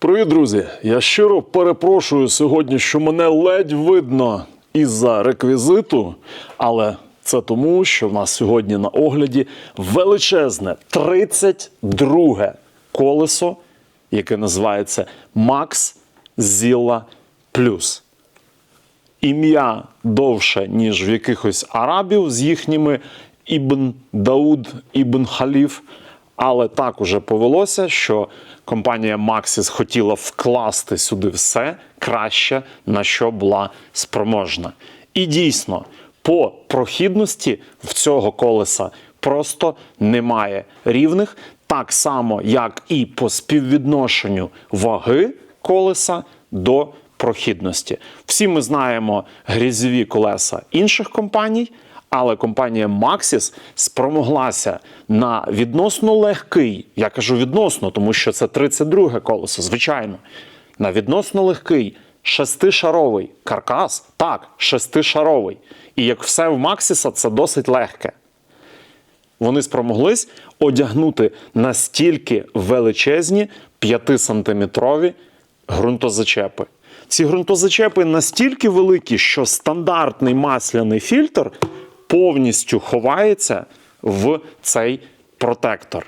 Привіт, друзі! Я щиро перепрошую сьогодні, що мене ледь видно із-за реквізиту, але це тому, що в нас сьогодні на огляді величезне 32 колесо, яке називається Max Zilla Plus. Ім'я довше, ніж в якихось арабів з їхніми Ібн Дауд, Ібн Халіф. Але так уже повелося, що компанія Maxis хотіла вкласти сюди все краще, на що була спроможна. І дійсно, по прохідності в цього колеса просто немає рівних, так само, як і по співвідношенню ваги колеса до прохідності. Всі ми знаємо грізові колеса інших компаній. Але компанія Maxis спромоглася на відносно легкий, я кажу відносно, тому що це 32 колесо, звичайно, на відносно легкий шестишаровий каркас, так, шестишаровий. І як все в Максіса, це досить легке. Вони спромоглись одягнути настільки величезні 5-сантиметрові ґрунтозачепи. Ці ґрунтозачепи настільки великі, що стандартний масляний фільтр повністю ховається в цей протектор.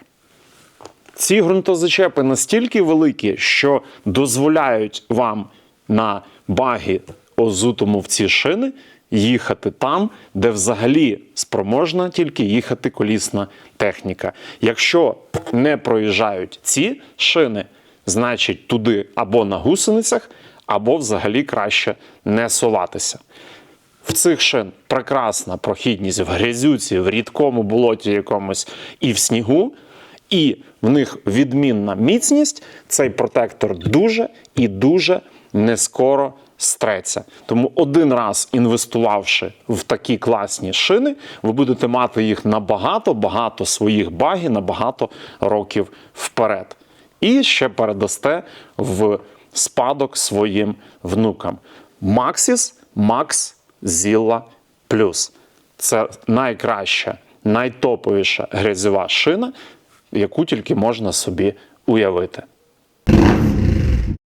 Ці ґрунтозачепи настільки великі, що дозволяють вам на багі озутому в ці шини їхати там, де взагалі спроможна тільки їхати колісна техніка. Якщо не проїжджають ці шини, значить туди або на гусеницях, або взагалі краще не соватися. В цих шин прекрасна прохідність в грязюці, в рідкому болоті якомусь і в снігу, і в них відмінна міцність. Цей протектор дуже і дуже не скоро стреться. Тому один раз інвестувавши в такі класні шини, ви будете мати їх на багато-багато своїх багів на багато років вперед. І ще передасте в спадок своїм внукам. Maxis Max Zilla Plus. Це найкраща, найтоповіша грязьова шина, яку тільки можна собі уявити.